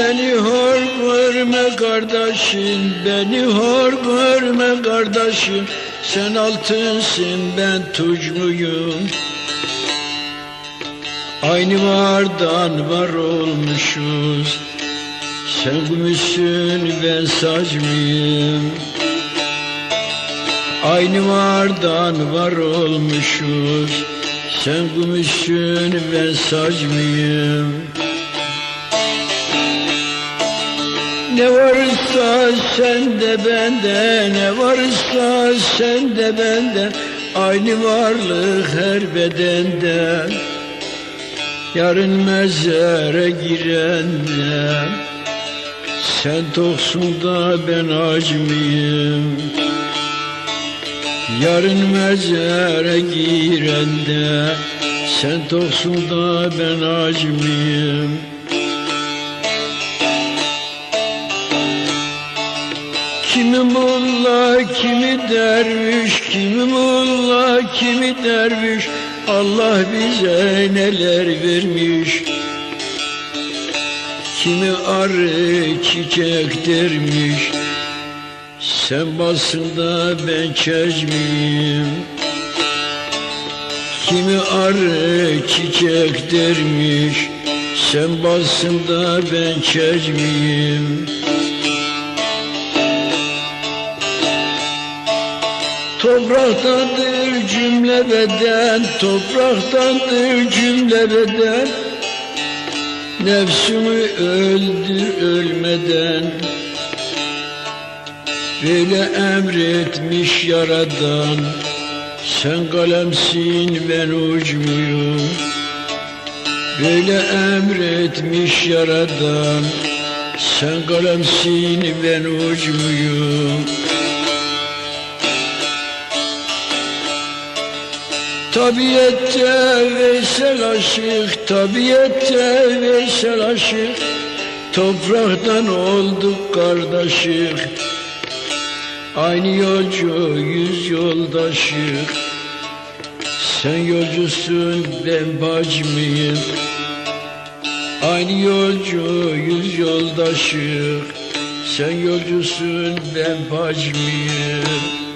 Beni hor görme kardeşim, beni hor görme kardeşim. Sen altınsın, ben tuç muyum? Aynı vardan var olmuşuz. Sen gümüşsün, ben saç mıyım? Aynı vardan var olmuşuz. Sen gümüşsün, ben saç mıyım? Ne varsa sende bende, ne varsa sende bende, aynı varlık her bedende. Yarın mezara girende, sen toksun da ben aç mıyım? Yarın mezara girende, sen toksun da ben aç Kimi mulla, kimi derviş, kimi mulla, kimi derviş. Allah bize neler vermiş? Kimi arı çiçek dermiş? Sen basında ben çeşmiyim Kimi arı çiçek dermiş? Sen basında ben çeşmiyim Topraktandır cümle beden, topraktandır cümle beden. Nefsimi öldür ölmeden. Böyle emretmiş yaradan. Sen kalemsin ben ucmuyum. Böyle emretmiş yaradan. Sen kalemsin ben ucmuyum Tabiette Veysel aşık, tabiette Veysel aşık. Topraktan olduk kardeşik. Aynı yolcu yüz yoldaşık. Sen yolcusun ben bacmıyım Aynı yolcu yüz yoldaşık. Sen yolcusun ben bacmıyım